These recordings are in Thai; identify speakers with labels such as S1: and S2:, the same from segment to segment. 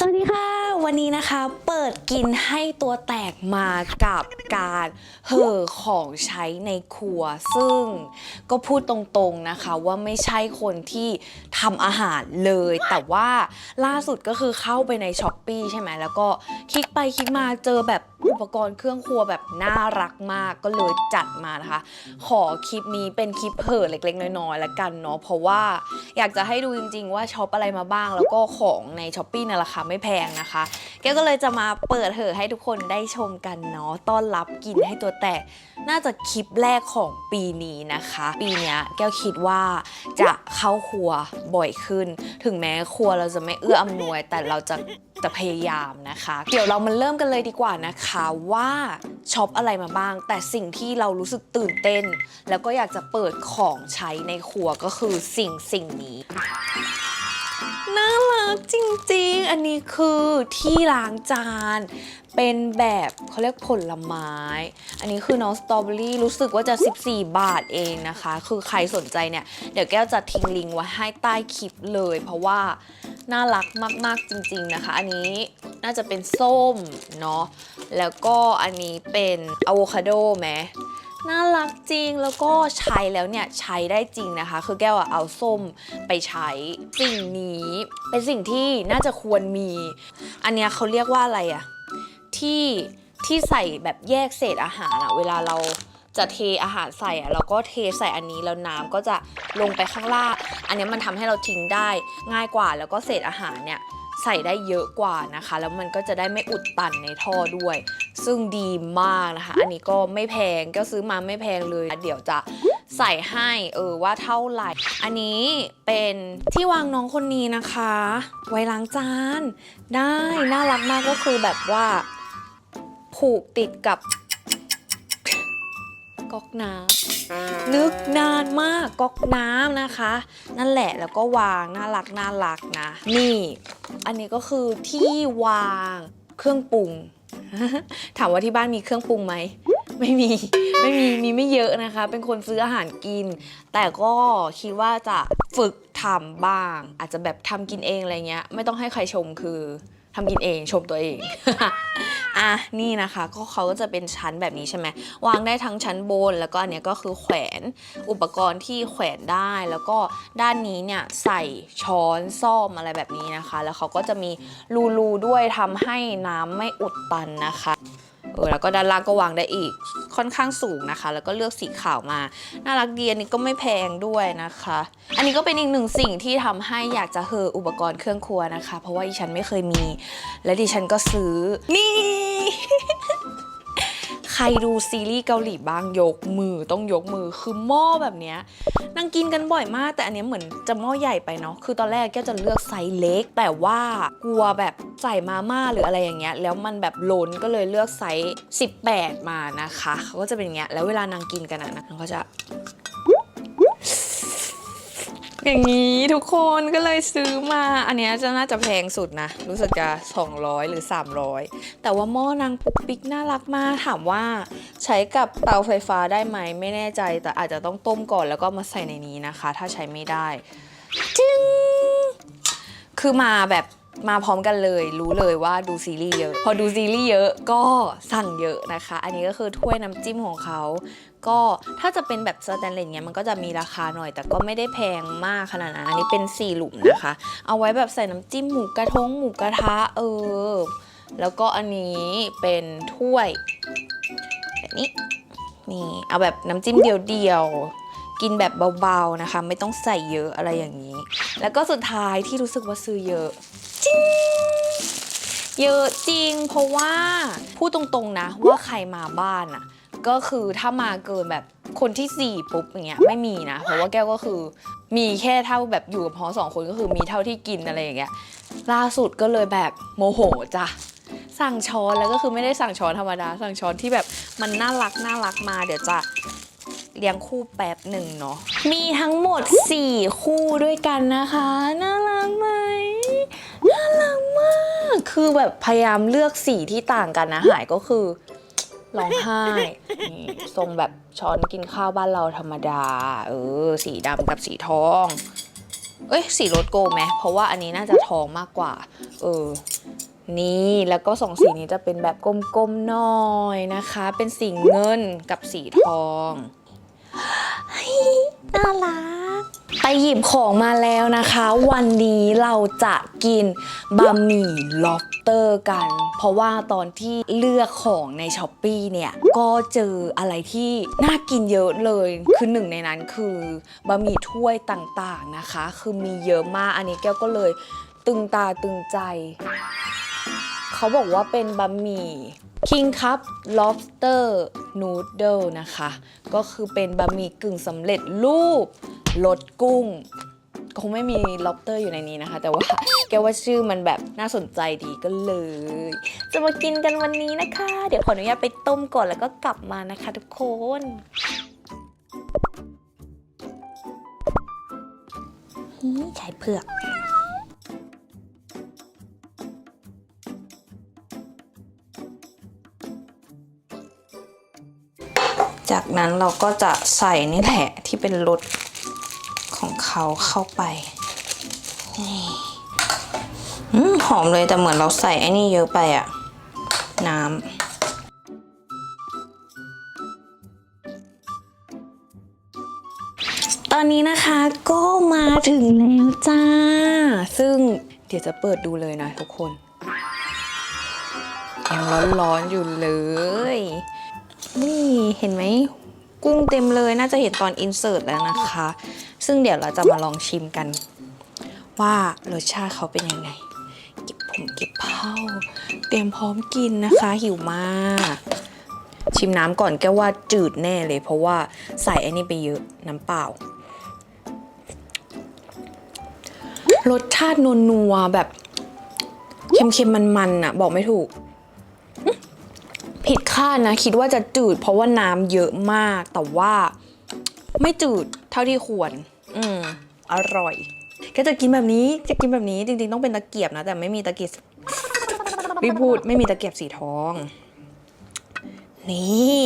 S1: สวัส ดีค่ะวันนี้นะคะ เปิดกินให้ตัวแตกมากับการเห่อของใช้ในครัว ซึ่งก็พูดตรงๆนะคะว่าไม่ใช่คนที่ทำอาหารเลย แต่ว่าล่าสุดก็คือเข้าไปในช้อปปีใช่ไหมแล้วก็คลิกไปคลิกมาเจอแบบอุปกรณ์เครื่องครัวแบบน่ารักมากก็เลยจัดมานะคะ ขอคลิปนี้เป็นคลิปเห่อเล็กๆ น้อยๆแล้วกันเนาะเพราะว่าอยากจะให้ดูจริง ๆ ว่าช็อปอะไรมาบ้าง แล้วก็ของในช้อปปี้ในราคาไม่แพงนะคะแกก็เลยจะมาเปิดเหอให้ทุกคนได้ชมกันเนาะต้อนรับกินให้ตัวแตก น่าจะคลิปแรกของปีนี้นะคะ ปีนี้แก้วคิดว่าจะเข้าครัวบ่อยขึ้น ถึงแม้ครัวเราจะไม่เอื้ออำนวย แต่เราจะจะพยายามนะคะ เดี๋ยวเรามาเริ่มกันเลยดีกว่านะคะว่าช็อปอะไรมาบ้าง แต่สิ่งที่เรารู้สึกตื่นเต้น แล้วก็อยากจะเปิดของใช้ในครัวก็คือสิ่งสิ่งนี้ กจริงๆ อันนี้คือที่ล้างจาน เป็นแบบเขาเรียกผลไม้ อันนี้คือน้องสตรอเบอรี่รู้สึกว่าจะ 14 บาทเองนะคะ คือใครสนใจเนี่ย เดี๋ยวแก้วจะทิ้งลิงก์ไว้ให้ใต้คลิปเลย เพราะว่าน่ารักมากๆจริงๆนะคะ อันนี้น่าจะเป็นส้มเนาะ แล้วก็อันนี้เป็นอะโวคาโดไหม น่ารักจริงแล้วก็ใช้แล้วเนี่ยใช้ได้จริงนะคะ คือแก้วอะเอาส้มไปใช้สิ่งนี้เป็นสิ่งที่น่าจะควรมี อันเนี้ยเขาเรียกว่าอะไรอะที่ที่ใส่แบบแยกเศษอาหารอะเวลาเราจะเทอาหารใส่อะเราก็เทใส่อันนี้แล้วน้ำก็จะลงไปข้างล่าง อันนี้มันทำให้เราทิ้งได้ง่ายกว่าแล้วก็เศษอาหารเนี่ย ใส่ได้เยอะกว่านะคะ แล้วมันก็จะได้ไม่อุดตันในท่อด้วย ซึ่งดีมากนะคะ อันนี้ก็ไม่แพงก็ซื้อมาไม่แพงเลย เดี๋ยวจะใส่ให้เออว่าเท่าไหร่ อันนี้เป็นที่วางน้องคนนี้นะคะ ไว้ล้างจาน ได้น่ารักมากก็คือแบบว่า ผูกติดกับก๊อกน้ำ นึกนานมากก๊อกน้ำนะคะ นั่นแหละแล้วก็วางน่ารักน่ารักนะ นี่ อันนี้ก็คือที่วางเครื่องปรุง ถามว่าที่บ้านมีเครื่องปรุงไหมไม่มีไม่มีมีไม่เยอะนะคะ เป็นคนซื้ออาหารกิน แต่ก็คิดว่าจะฝึกทำบ้าง อาจจะแบบทำกินเองอะไรเงี้ย ไม่ต้องให้ใครชมคือทำกินเองชมตัวเอง อะนี่นะคะก็เขาก็จะเป็นชั้นแบบนี้ใช่ไหมวางได้ทั้งชั้นบน แล้วก็อันเนี้ยก็คือแขวนอุปกรณ์ที่แขวนได้แล้วก็ด้านนี้เนี่ยใส่ช้อนซ่อมอะไรแบบนี้นะคะ แล้วเขาก็จะมีรูๆด้วยทำให้น้ำไม่อุดตันนะคะ เออแล้วก็ด้านล่างก็วางได้อีกค่อนข้างสูงนะคะ แล้วก็เลือกสีขาวมา น่ารักดีอันนี้ก็ไม่แพงด้วยนะคะ อันนี้ก็เป็นอีกหนึ่งสิ่งที่ทำให้อยากจะเฮออุปกรณ์เครื่องครัวนะคะ เพราะว่าดิฉันไม่เคยมี และดิฉันก็ซื้อนี่ ใครดูซีรีส์เกาหลีบ้างยกมือต้องยกมือคือหม้อแบบเนี้ยนางกินกันบ่อยมาก แต่อันนี้เหมือนจะหม้อใหญ่ไปเนาะคือตอนแรกแกจะเลือกไซส์เล็ก แต่ว่ากลัวแบบใส่มาม่าหรืออะไรอย่างเงี้ยแล้วมันแบบล้นก็เลยเลือกไซส์18 มานะคะเขาก็จะเป็นอย่างเงี้ยแล้วเวลานางกินกันนะนางก็จะ อย่างนี้ทุกคนก็เลยซื้อมา อันเนี้ยจะน่าจะแพงสุดนะ รู้สึกจะ 200 หรือ 300 แต่ว่าหม้อนางปุกปิกน่ารักมากถามว่าใช้กับเตาไฟฟ้าได้ไหมไม่แน่ใจ แต่อาจจะต้องต้มก่อนแล้วก็มาใส่ในนี้นะคะ ถ้าใช้ไม่ได้จึงคือมาแบบ มาพร้อมกันเลยรู้เลยว่าดูซีรีส์เยอะ พอดูซีรีส์เยอะก็สั่งเยอะนะคะ อันนี้ก็คือถ้วยน้ำจิ้มของเขาก็ถ้าจะเป็นแบบสแตนเลสเนี้ยมันก็จะมีราคาหน่อย แต่ก็ไม่ได้แพงมากขนาดนั้นอันนี้เป็นสี่หลุมนะคะ เอาไว้แบบใส่น้ำจิ้มหมูกระทงหมูกระทะเออ แล้วก็อันนี้เป็นถ้วยแบบนี้นี่เอาแบบน้ำจิ้มเดียวๆ กินแบบเบาๆนะคะ ไม่ต้องใส่เยอะอะไรอย่างนี้ แล้วก็สุดท้ายที่รู้สึกว่าซื้อเยอะจริงเยอะจริง เพราะว่าพูดตรงๆนะว่าใครมาบ้านอะก็คือถ้ามาเกินแบบคนที่สี่ปุ๊บอย่างเงี้ยไม่มีนะ เพราะว่าแก้วก็คือมีแค่เท่าแบบอยู่กับพอสองคนก็คือมีเท่าที่กินอะไรอย่างเงี้ยล่าสุดก็เลยแบบโมโหจ้ะสั่งช้อนแล้วก็คือไม่ได้สั่งช้อนธรรมดา สั่งช้อนที่แบบมันน่ารักน่ารักมาเดี๋ยวจะ เลี้ยงคู่แป๊บหนึ่งเนาะ มีทั้งหมด 4 คู่ด้วยกันนะคะ น่ารักไหม น่ารักมาก คือแบบพยายามเลือกสีที่ต่างกันนะ หายก็คือร้องไห้นี่ทรงแบบช้อนกินข้าวบ้านเราธรรมดา เออ สีดำกับสีทอง เอ้ย สีรถโกไหม เพราะว่าอันนี้น่าจะทองมากกว่า เออนี่แล้วก็สองสีนี้จะเป็นแบบกลมๆหน่อยนะคะ เป็นสีเงินกับสีทอง น่ารัก ไปหยิบของมาแล้วนะคะ วันนี้เราจะกินบะหมี่ล็อบสเตอร์กัน เพราะว่าตอนที่เลือกของในช้อปปีเนี่ย ก็เจออะไรที่น่ากินเยอะเลย คือหนึ่งในนั้นคือบะหมี่ถ้วยต่างๆนะคะ คือมีเยอะมากอันนี้แก้วก็เลยตึงตาตึงใจ เขาบอกว่าเป็นบะหมี่ King Cup Lobster Noodle นะคะ ก็คือเป็นบะหมี่กึ่งสำเร็จรูปรสกุ้ง คงไม่มี lobster อยู่ในนี้นะคะ แต่ว่าแกว่าชื่อมันแบบน่าสนใจดีก็เลย จะมากินกันวันนี้นะคะ เดี๋ยวขออนุญาตไปต้มก่อนแล้วก็กลับมานะคะทุกคนนี่ไข่เผือก จากนั้นเราก็จะใส่นี่แหละที่เป็นรสของเขาเข้าไปนี่หอมเลยแต่เหมือนเราใส่ไอ้นี่เยอะไปอะน้ำตอนนี้นะคะก็มาถึงแล้วจ้า ซึ่งเดี๋ยวจะเปิดดูเลยนะทุกคนยังร้อนๆอยู่เลย นี่เห็นไหมกุ้งเต็มเลยน่าจะเห็นตอนอินเสิร์ตแล้วนะคะ ซึ่งเดี๋ยวเราจะมาลองชิมกัน ว่ารสชาติเขาเป็นยังไง เก็บผมเก็บเผาเตรียมพร้อมกินนะคะ หิวมาก ชิมน้ำก่อนแก้ว่าจืดแน่เลย เพราะว่าใส่ไอ้นี่ไปเยอะน้ำเปล่ารสชาตินัวๆแบบเค็มๆมันๆอะ บอกไม่ถูก ผิดคาดนะ คิดว่าจะจืดเพราะว่าน้ำเยอะมาก แต่ว่าไม่จืดเท่าที่ควร อืม อร่อย ก็จะกินแบบนี้ จะกินแบบนี้จริงๆ ต้องเป็นตะเกียบนะ แต่ไม่มีตะเกียบรีพูดไม่มีตะเกียบสีทอง นี่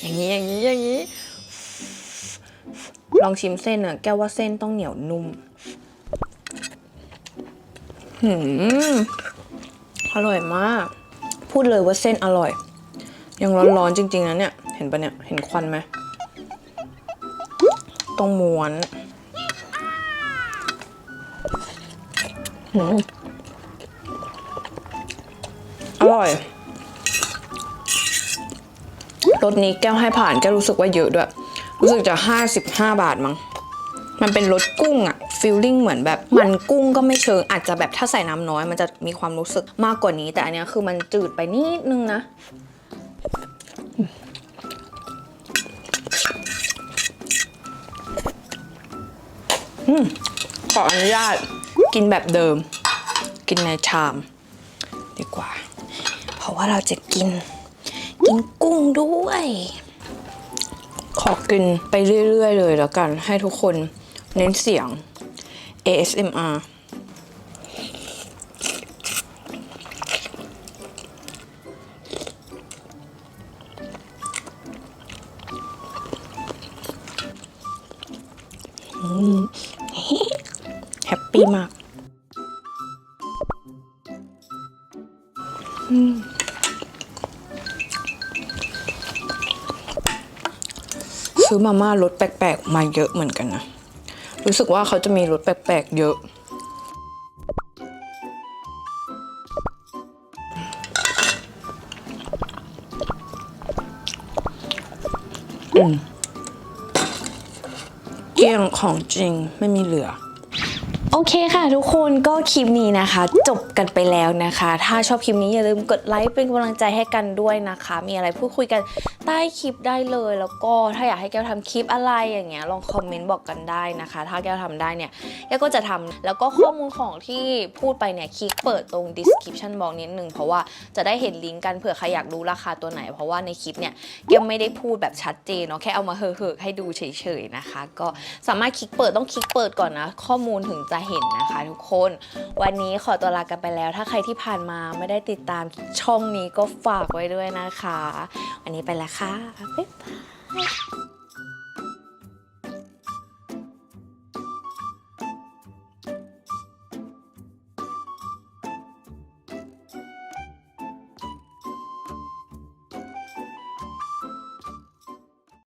S1: อย่างนี้อย่างนี้อย่างนี้ ลองชิมเส้นอะแก้วว่าเส้นต้องเหนียวนุ่มหืมอร่อยมาก พูดเลยว่าเส้นอร่อย ยังร้อนๆจริง ๆนะเนี่ย เห็นปะเนี่ย เห็นควันไหมต้องม้วนอร่อยรสนี้แก้วให้ผ่านแก้วรู้สึกว่าเยอะด้วย รู้สึกจะ55บห้าบาทมั้งมันเป็นรสกุ้งอะฟีลลิ่งเหมือนแบบมันกุ้งก็ไม่เชิง อาจจะแบบถ้าใส่น้ำน้อย มันจะมีความรู้สึกมากกว่านี้ แต่อันนี้คือมันจืดไปนิดนึงนะ ขออนุญาตกินแบบเดิม กินในชาม ดีกว่า เพราะว่าเราจะกิน กินกุ้งด้วย ขอกินไปเรื่อย ๆ เลยแล้วกัน ให้ทุกคนเน้นเสียง ASMR ปี้มากซื้อมาม่ารสแปลกๆ มาเยอะเหมือนกันนะ รู้สึกว่าเขาจะมีรสแปลกๆ เยอะ อืมเกลี้ยงของจริงไม่มีเหลือ โอเคค่ะทุกคนก็คลิปนี้นะคะ จบกันไปแล้วนะคะ ถ้าชอบคลิปนี้อย่าลืมกดไลค์เป็นกำลังใจให้กันด้วยนะคะ มีอะไรพูดคุยกันใต้คลิปได้เลย แล้วก็ถ้าอยากให้แก้วทำคลิปอะไรอย่างเงี้ยลองคอมเมนต์บอกกันได้นะคะ ถ้าแก้วทำได้เนี่ยแก้วก็จะทำแล้วก็ข้อมูลของที่พูดไปเนี่ยคลิกเปิดตรง description box นิดนึงเพราะว่าจะได้เห็นลิงก์กันเผื่อใครอยากรู้ราคาตัวไหน เพราะว่าในคลิปเนี่ยแก้วไม่ได้พูดแบบชัดเจนเนาะแค่เอามาเฮอะๆให้ดูเฉยๆนะคะ ก็สามารถคลิกเปิดต้องคลิกเปิดก่อนนะ ข้อมูลถึงจะเห็นนะคะทุกคน วันนี้ขอตัวลากันไปแล้ว ถ้าใครที่ผ่านมาไม่ได้ติดตามช่องนี้ก็ฝากไว้ด้วยนะคะ วันนี้ไปแล้วค่ะ บ๊ายบาย